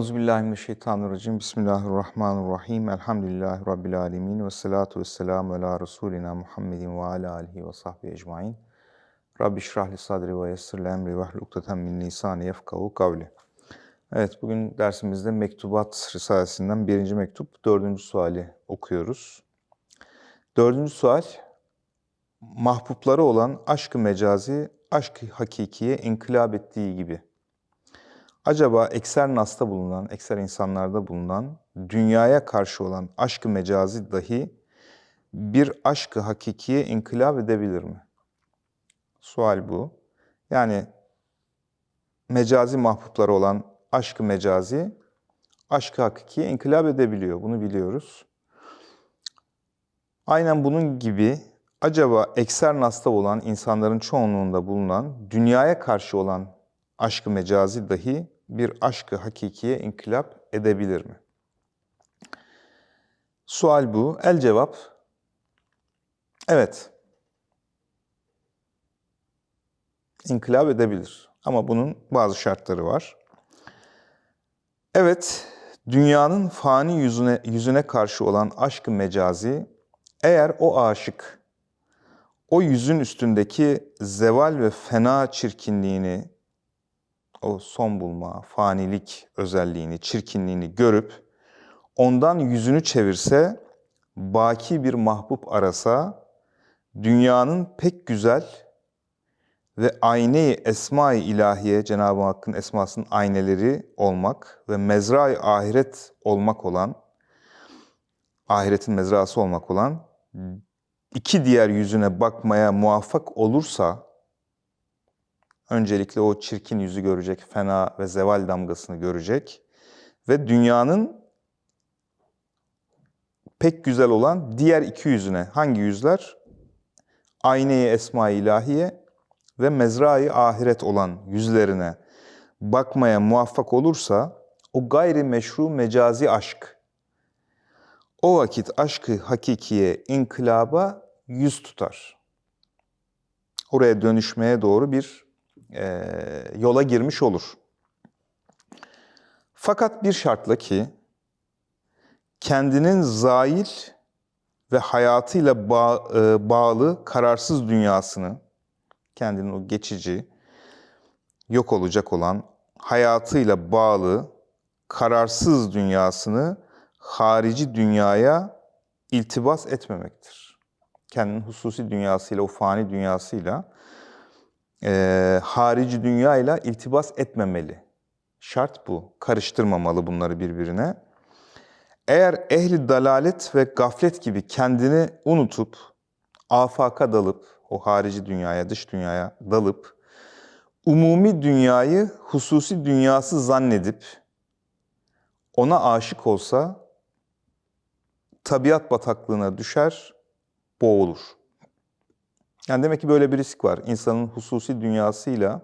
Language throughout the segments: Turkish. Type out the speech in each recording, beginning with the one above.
Euzubillahimineşşeytanirracim. Bismillahirrahmanirrahim. Elhamdülillahi Rabbil alemin. Ve salatu ve selamu ala Resulina Muhammedin ve ala alihi ve sahbihi ecmain. Rabbi şrahli sadri ve yessir emri ve hluktaten min lisani yefkahu kavli. Evet, bugün dersimizde Mektubat Risalesinden birinci mektup, dördüncü suali okuyoruz. Dördüncü sual, mahbupları olan aşkı mecazi, aşkı hakikiye inkılap ettiği gibi. Acaba ekser nasta bulunan, ekser insanlarda bulunan, dünyaya karşı olan aşkı mecazi dahi bir aşkı hakikiye inkılap edebilir mi? Sual bu. Yani mecazi mahbupları olan aşkı mecazi, aşkı hakikiye inkılap edebiliyor. Bunu biliyoruz. Aynen bunun gibi acaba ekser nasta olan insanların çoğunluğunda bulunan, dünyaya karşı olan aşkı mecazi dahi bir aşkı hakikiye inkılap edebilir mi? Sual bu. El cevap, evet. İnkılap edebilir. Ama bunun bazı şartları var. Evet, dünyanın fani yüzüne, yüzüne karşı olan aşkı mecazi, eğer o aşık, o yüzün üstündeki zeval ve fena çirkinliğini, o son bulma, fanilik özelliğini, çirkinliğini görüp ondan yüzünü çevirse, baki bir mahbub arasa, dünyanın pek güzel ve ayneyi esma-i ilahiye, Cenab-ı Hakk'ın esmasının ayneleri olmak ve mezra-i ahiret olmak olan, ahiretin mezrası olmak olan iki diğer yüzüne bakmaya muvaffak olursa, öncelikle o çirkin yüzü görecek, fena ve zeval damgasını görecek ve dünyanın pek güzel olan diğer iki yüzüne, hangi yüzler? Ayne-i Esma-i İlahiye ve mezra-i ahiret olan yüzlerine bakmaya muvaffak olursa o gayri meşru mecazi aşk, o vakit aşkı hakikiye, inkılaba yüz tutar. Oraya dönüşmeye doğru bir e, yola girmiş olur. Fakat bir şartla ki kendinin zail ve hayatıyla bağ, e, bağlı kararsız dünyasını, kendinin o geçici, yok olacak olan hayatıyla bağlı kararsız dünyasını harici dünyaya iltibas etmemektir. Kendinin hususi dünyasıyla, o fani dünyasıyla e, harici dünyayla iltibas etmemeli. Şart bu. Karıştırmamalı bunları birbirine. Eğer ehli dalalet ve gaflet gibi kendini unutup, afaka dalıp, o harici dünyaya, dış dünyaya dalıp, umumi dünyayı hususi dünyası zannedip, ona aşık olsa, tabiat bataklığına düşer, boğulur. Yani demek ki böyle bir risk var. İnsanın hususi dünyasıyla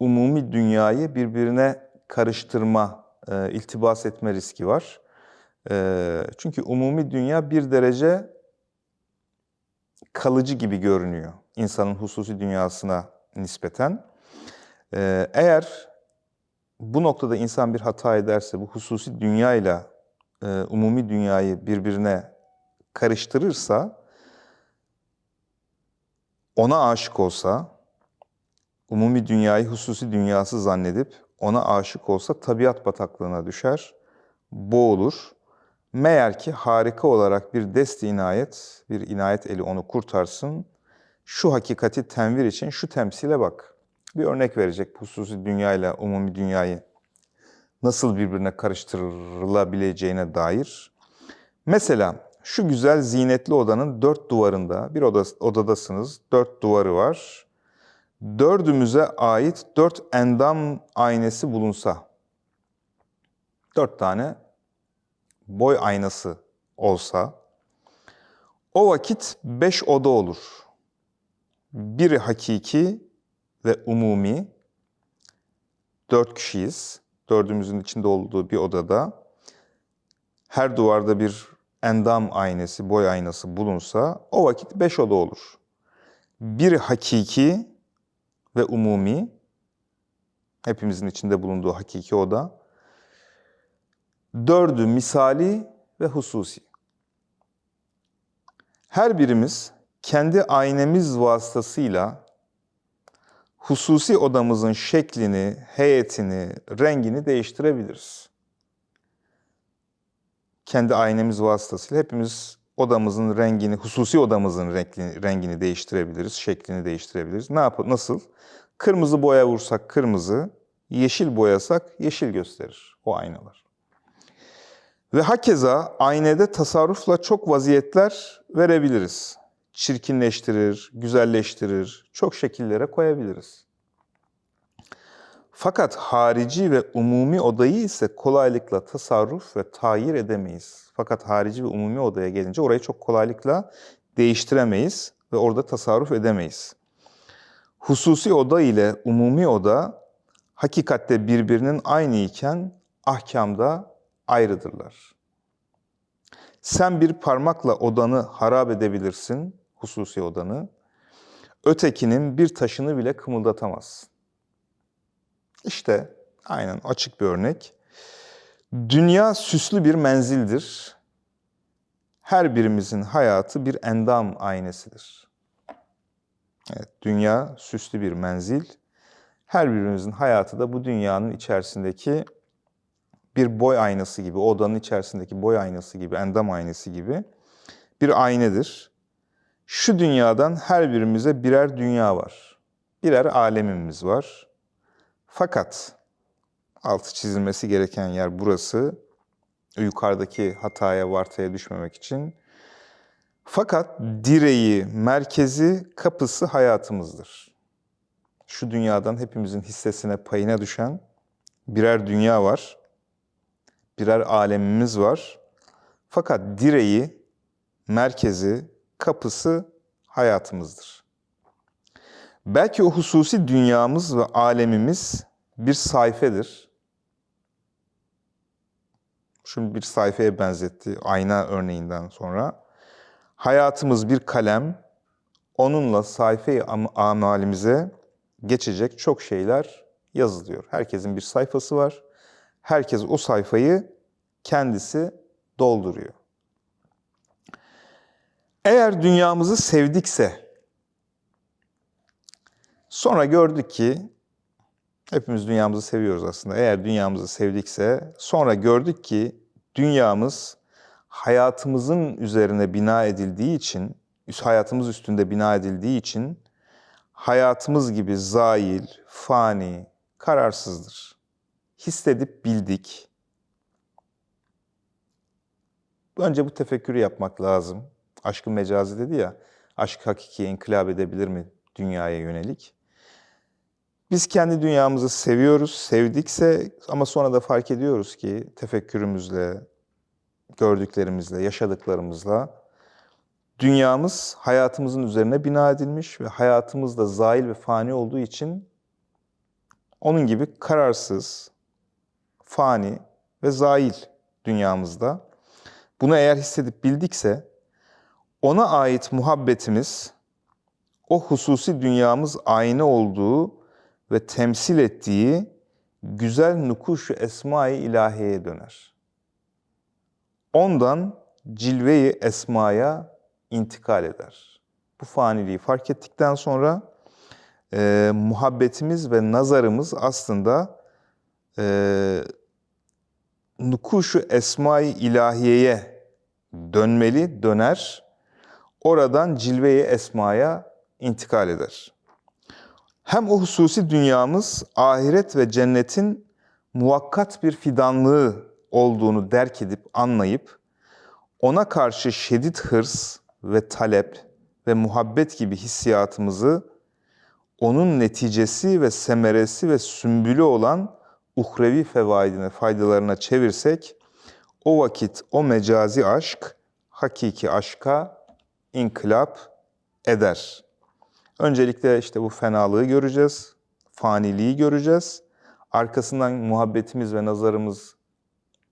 umumi dünyayı birbirine karıştırma, e, iltibas etme riski var. E, çünkü umumi dünya bir derece kalıcı gibi görünüyor insanın hususi dünyasına nispeten. E, eğer bu noktada insan bir hata ederse bu hususi dünyayla e, umumi dünyayı birbirine karıştırırsa ona aşık olsa, umumi dünyayı hususi dünyası zannedip ona aşık olsa tabiat bataklığına düşer, boğulur. Meğer ki harika olarak bir dest inayet, bir inayet eli onu kurtarsın. Şu hakikati tenvir için şu temsile bak. Bir örnek verecek hususi dünyayla umumi dünyayı nasıl birbirine karıştırılabileceğine dair. Mesela şu güzel zinetli odanın dört duvarında, bir oda, odadasınız, dört duvarı var. Dördümüze ait dört endam aynesi bulunsa, dört tane boy aynası olsa, o vakit beş oda olur. Biri hakiki ve umumi, dört kişiyiz. Dördümüzün içinde olduğu bir odada. Her duvarda bir endam aynası, boy aynası bulunsa o vakit beş oda olur. Bir hakiki ve umumi, hepimizin içinde bulunduğu hakiki oda. Dördü misali ve hususi. Her birimiz kendi aynemiz vasıtasıyla hususi odamızın şeklini, heyetini, rengini değiştirebiliriz. Kendi aynemiz vasıtasıyla hepimiz odamızın rengini, hususi odamızın rengini, rengini değiştirebiliriz, şeklini değiştirebiliriz. Ne yap nasıl? Kırmızı boya vursak kırmızı, yeşil boyasak yeşil gösterir o aynalar. Ve hakeza aynede tasarrufla çok vaziyetler verebiliriz. Çirkinleştirir, güzelleştirir, çok şekillere koyabiliriz. Fakat harici ve umumi odayı ise kolaylıkla tasarruf ve tayir edemeyiz. Fakat harici ve umumi odaya gelince orayı çok kolaylıkla değiştiremeyiz ve orada tasarruf edemeyiz. Hususi oda ile umumi oda hakikatte birbirinin aynı iken ahkamda ayrıdırlar. Sen bir parmakla odanı harap edebilirsin, hususi odanı. Ötekinin bir taşını bile kımıldatamazsın. İşte aynen açık bir örnek. Dünya süslü bir menzildir. Her birimizin hayatı bir endam aynesidir. Evet, dünya süslü bir menzil. Her birimizin hayatı da bu dünyanın içerisindeki bir boy aynası gibi, odanın içerisindeki boy aynası gibi, endam aynası gibi bir aynedir. Şu dünyadan her birimize birer dünya var. Birer alemimiz var. Fakat altı çizilmesi gereken yer burası. Yukarıdaki hataya, vartaya düşmemek için. Fakat direği, merkezi, kapısı hayatımızdır. Şu dünyadan hepimizin hissesine, payına düşen birer dünya var. Birer alemimiz var. Fakat direği, merkezi, kapısı hayatımızdır. Belki o hususi dünyamız ve alemimiz bir sayfedir. Şimdi bir sayfaya benzetti ayna örneğinden sonra. Hayatımız bir kalem, onunla sayfayı amalimize geçecek çok şeyler yazılıyor. Herkesin bir sayfası var. Herkes o sayfayı kendisi dolduruyor. Eğer dünyamızı sevdikse, sonra gördük ki, hepimiz dünyamızı seviyoruz aslında. Eğer dünyamızı sevdikse, sonra gördük ki dünyamız hayatımızın üzerine bina edildiği için, hayatımız üstünde bina edildiği için hayatımız gibi zail, fani, kararsızdır. Hissedip bildik. Önce bu tefekkürü yapmak lazım. Aşkın mecazi dedi ya, aşk hakiki inkılap edebilir mi dünyaya yönelik? Biz kendi dünyamızı seviyoruz, sevdikse ama sonra da fark ediyoruz ki tefekkürümüzle, gördüklerimizle, yaşadıklarımızla dünyamız hayatımızın üzerine bina edilmiş ve hayatımız da zail ve fani olduğu için onun gibi kararsız, fani ve zail dünyamızda. Bunu eğer hissedip bildikse ona ait muhabbetimiz o hususi dünyamız aynı olduğu ve temsil ettiği güzel nukuş esma-i ilahiyeye döner. Ondan cilve-i esmaya intikal eder. Bu faniliği fark ettikten sonra e, muhabbetimiz ve nazarımız aslında e, nukuşu esma-i ilahiyeye dönmeli, döner. Oradan cilve-i esmaya intikal eder. Hem o hususi dünyamız ahiret ve cennetin muvakkat bir fidanlığı olduğunu derk edip anlayıp ona karşı şiddet hırs ve talep ve muhabbet gibi hissiyatımızı onun neticesi ve semeresi ve sümbülü olan uhrevi fevaidine, faydalarına çevirsek o vakit o mecazi aşk hakiki aşka inkılap eder. Öncelikle işte bu fenalığı göreceğiz, faniliği göreceğiz. Arkasından muhabbetimiz ve nazarımız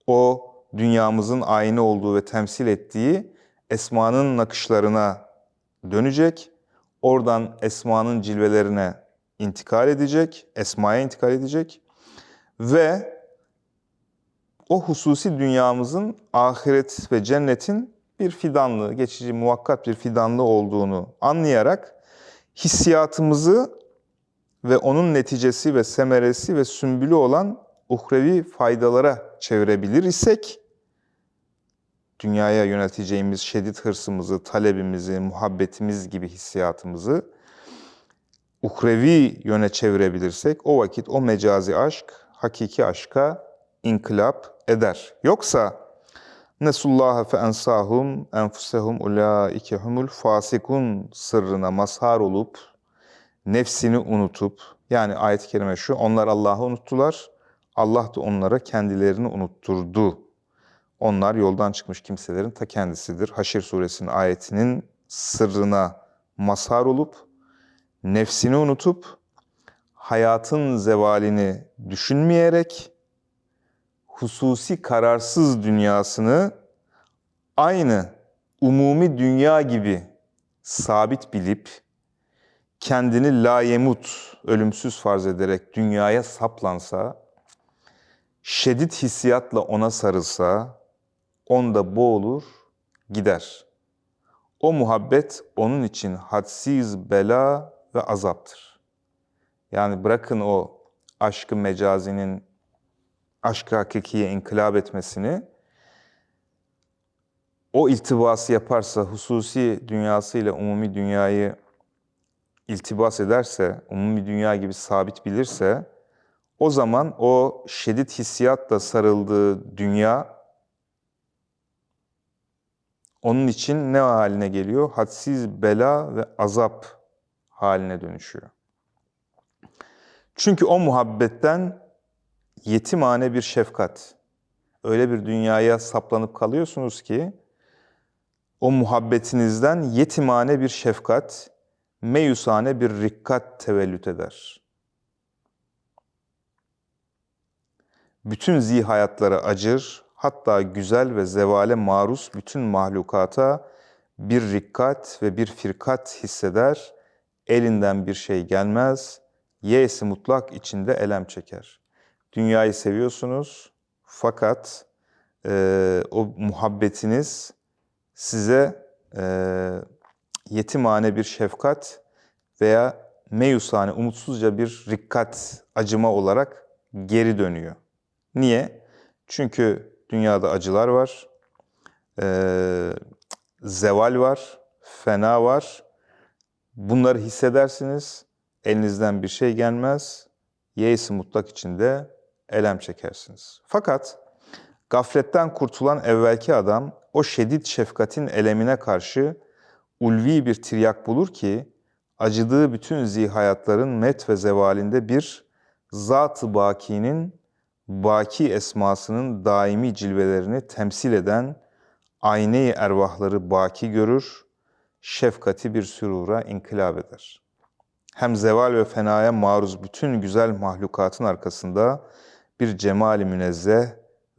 o dünyamızın aynı olduğu ve temsil ettiği esmanın nakışlarına dönecek. Oradan esmanın cilvelerine intikal edecek, esmaya intikal edecek ve o hususi dünyamızın ahiret ve cennetin bir fidanlığı, geçici muvakkat bir fidanlığı olduğunu anlayarak hissiyatımızı ve onun neticesi ve semeresi ve sümbülü olan uhrevi faydalara çevirebilir isek, dünyaya yönelteceğimiz şiddet hırsımızı, talebimizi, muhabbetimiz gibi hissiyatımızı uhrevi yöne çevirebilirsek o vakit o mecazi aşk hakiki aşka inkılap eder. Yoksa Nesullaha fe ensahum enfusehum ulaike humul fasikun sırrına mazhar olup nefsini unutup yani ayet-i kerime şu onlar Allah'ı unuttular. Allah da onlara kendilerini unutturdu. Onlar yoldan çıkmış kimselerin ta kendisidir. Haşir suresinin ayetinin sırrına mazhar olup nefsini unutup hayatın zevalini düşünmeyerek hususi kararsız dünyasını aynı umumi dünya gibi sabit bilip kendini layemut, ölümsüz farz ederek dünyaya saplansa, şiddet hissiyatla ona sarılsa, onda boğulur, gider. O muhabbet onun için hadsiz bela ve azaptır. Yani bırakın o aşkı mecazinin aşkı hakikiye inkılap etmesini, o iltibası yaparsa, hususi dünyasıyla umumi dünyayı iltibas ederse, umumi dünya gibi sabit bilirse, o zaman o şiddet hissiyatla sarıldığı dünya, onun için ne haline geliyor? Hadsiz bela ve azap haline dönüşüyor. Çünkü o muhabbetten yetimane bir şefkat. Öyle bir dünyaya saplanıp kalıyorsunuz ki o muhabbetinizden yetimane bir şefkat, meyusane bir rikkat tevellüt eder. Bütün zihayatlara acır, hatta güzel ve zevale maruz bütün mahlukata bir rikkat ve bir firkat hisseder, elinden bir şey gelmez, yesi mutlak içinde elem çeker. Dünyayı seviyorsunuz fakat e, o muhabbetiniz size e, yetimane bir şefkat veya meyusane, umutsuzca bir rikkat, acıma olarak geri dönüyor. Niye? Çünkü dünyada acılar var, e, zeval var, fena var. Bunları hissedersiniz, elinizden bir şey gelmez, yeis mutlak içinde elem çekersiniz. Fakat gafletten kurtulan evvelki adam o şiddet şefkatin elemine karşı ulvi bir tiryak bulur ki acıdığı bütün zihayatların met ve zevalinde bir zat-ı bakinin baki esmasının daimi cilvelerini temsil eden ayneyi ervahları baki görür, şefkati bir sürura inkılap eder. Hem zeval ve fenaya maruz bütün güzel mahlukatın arkasında bir cemali münezzeh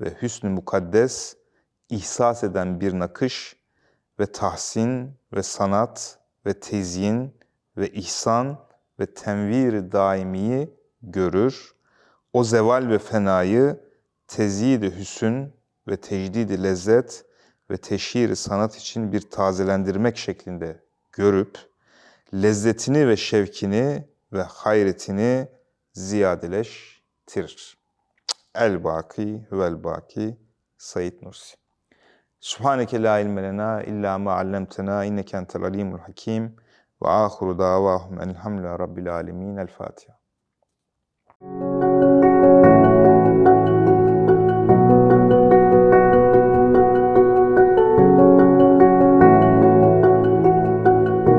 ve hüsnü mukaddes ihsas eden bir nakış ve tahsin ve sanat ve tezyin ve ihsan ve tenvir daimiyi görür. O zeval ve fenayı teziyid hüsün ve tecdid lezzet ve teşhir sanat için bir tazelendirmek şeklinde görüp lezzetini ve şevkini ve hayretini ziyadeleştirir. El baki vel baki Said Nursi. Subhaneke la ilme lena illa ma allamtena inneke entel alimul hakim ve ahiru davahum elhamdülillahi rabbil alamin. El Fatiha.